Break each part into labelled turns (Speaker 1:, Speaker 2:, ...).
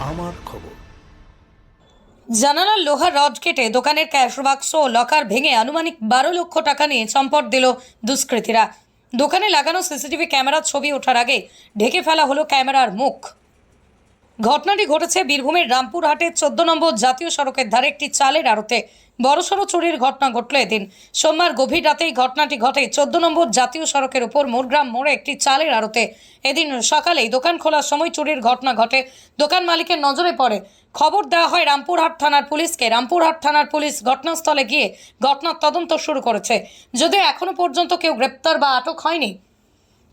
Speaker 1: আমার খবর।
Speaker 2: জানালার লোহার রড কেটে দোকানের ক্যাশ বাক্স ও লকার ভেঙে আনুমানিক বারো লক্ষ টাকা নিয়ে চম্পট দিল দুষ্কৃতীরা। দোকানে লাগানো সিসিটিভি ক্যামেরার ছবি ওঠার আগে ঢেকে ফেলা হলো ক্যামেরার মুখ। ঘটনাটি ঘটেছে বীরভূমের রামপুরহাটের চোদ্দ নম্বর জাতীয় সড়কের ধারে একটি চালের আড়তে। বড়সড় চুরির ঘটনা ঘটল এদিন। সোমবার গভীর রাতেই ঘটনাটি ঘটে চোদ্দ নম্বর জাতীয় সড়কের উপর মোরগ্রাম মোড়ে একটি চালের আড়তে। এদিন সকালেই দোকান খোলার সময় চুরির ঘটনা ঘটে। দোকান মালিকের নজরে পড়ে। খবর দেওয়া হয়, রামপুরহাট থানার পুলিশকে। রামপুরহাট থানার পুলিশ ঘটনাস্থলে গিয়ে ঘটনার তদন্ত শুরু করেছে। যদিও এখনও পর্যন্ত কেউ গ্রেপ্তার বা আটক হয়নি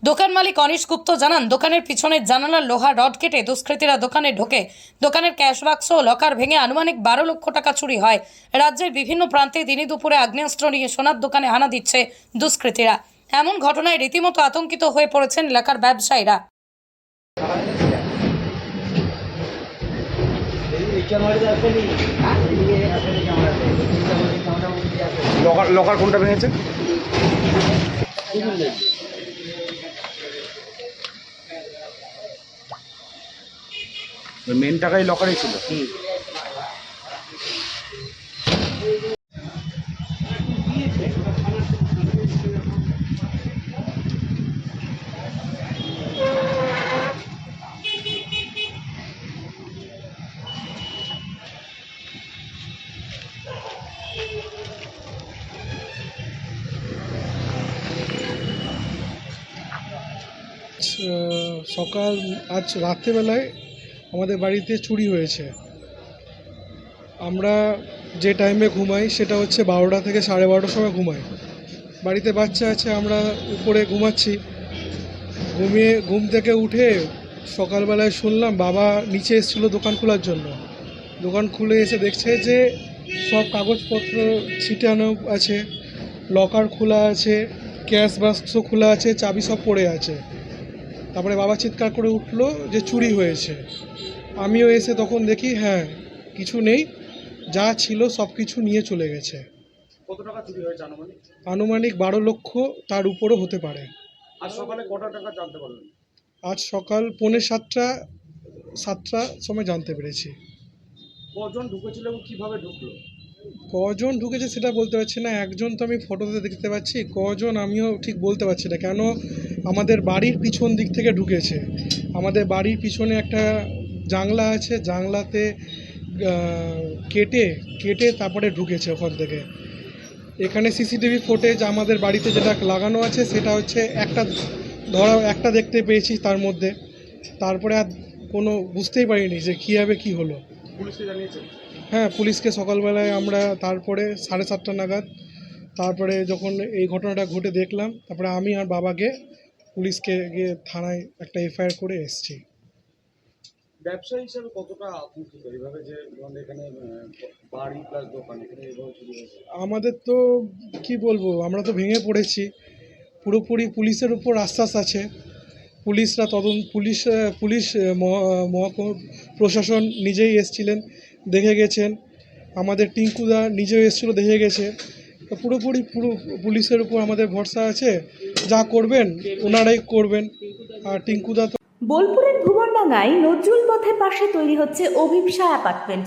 Speaker 2: দোকান মালিক অনিশ গুপ্ত জানান, দোকানের পিছনের জানালার লোহা রড কেটে দুষ্কৃতীরা দোকানে ঢোকে। দোকানের ক্যাশ বাক্স ও লকার ভেঙে আনুমানিক বারো লক্ষ টাকা চুরি হয়। রাজ্যের বিভিন্ন প্রান্তে দিনে দুপুরে আগ্নেয়াস্ত্র নিয়ে সোনার দোকানে হানা দিচ্ছে দুষ্কৃতীরা। এমন ঘটনায় রীতিমতো আতঙ্কিত হয়ে পড়েছেন এলাকার ব্যবসায়ীরা।
Speaker 3: লকার কোনটা ভেঙেছে? মেন টাকাই লকারেই ছিল।
Speaker 4: আহ, সকাল আজ রাত্রেবেলায় আমাদের বাড়িতে চুরি হয়েছে। আমরা যে টাইমে ঘুমাই, সেটা হচ্ছে বারোটা থেকে সাড়ে বারোটার সময় ঘুমাই। বাড়িতে বাচ্চা আছে, আমরা উপরে ঘুমাচ্ছি। ঘুমিয়ে, ঘুম থেকে উঠে সকালবেলায় শুনলাম বাবা নিচে এসেছিল দোকান খোলার জন্য। দোকান খুলে এসে দেখছে যে সব কাগজপত্র ছিটানো আছে লকার খোলা আছে ক্যাশ বাক্স খোলা আছে, চাবি সব পড়ে আছে। তারপরে বাবা চিৎকার করে উঠল যে চুরি হয়েছে। আমিও এসে তখন দেখি হ্যাঁ কিছু নেই যা ছিল সব কিছু নিয়ে চলে গেছে।
Speaker 3: কত টাকা চুরি হয়েছে আনুমানিক?
Speaker 4: আনুমানিক বারো লক্ষ তার উপরও হতে পারে।
Speaker 3: আর সকালে টাকা জানতে পারলেন?
Speaker 4: আজ সকাল পৌনে সাতটা সাতটা সময় জানতে পেরেছি।
Speaker 3: কজন ঢুকেছিল এবং কীভাবে ঢুকলো?
Speaker 4: কজন ঢুকেছে সেটা বলতে পারছি না, একজন তো আমি ফটোতে দেখতে পাচ্ছি, কজন আমিও ঠিক বলতে পারছি না, কেন আমাদের বাড়ির পিছন দিক থেকে ঢুকেছে। আমাদের বাড়ির পিছনে একটা জাংলা আছে জাংলাতে কেটে কেটে তারপরে ঢুকেছে ওখান থেকে। এখানে সিসিটিভি ফুটেজ আমাদের বাড়িতে যেটা লাগানো আছে, সেটা হচ্ছে একটা ধরা, একটা দেখতে পেয়েছি তার মধ্যে। তারপরে আর কোনো বুঝতেই পারিনি যে কীভাবে কী হলো।
Speaker 3: পুলিশকে জানিয়েছেন?
Speaker 4: হ্যাঁ পুলিশকে সকালবেলায় আমরা তারপরে সাড়ে সাতটা নাগাদ তারপরে যখন এই ঘটনাটা ঘটে দেখলাম তারপরে আমি আর বাবাকে পুলিশকে গিয়ে থানায় একটা এফআইআর করে এসেছি।
Speaker 3: ব্যবসা হিসাবে কতটা আতঙ্কিত এইভাবে যে আমাদের এখানে বাড়ি প্লাস দোকান এখানে
Speaker 4: আমাদের তো কি বলব আমরা তো ভেঙে পড়েছি। পুরোপুরি পুলিশের উপর আশ্বাস আছে। পুলিশরা তদন্ত পুলিশ পুলিশ মহা- মহকুমা প্রশাসন নিজেই এসছিলেন। দেখে গেছেন। আমাদের টিঙ্কুদা নিজেও এসেছিল দেখে গেছে। পুরোপুরি পুরো পুলিশের উপর আমাদের ভরসা আছে। যা করবেন, ওনারাই করবেন। আর টিঙ্কুদা তো
Speaker 5: বোলপুরের ভুবনডাঙ্গায় নজরুল পথের পাশে তৈরি হচ্ছে অভিপসা অ্যাপার্টমেন্ট।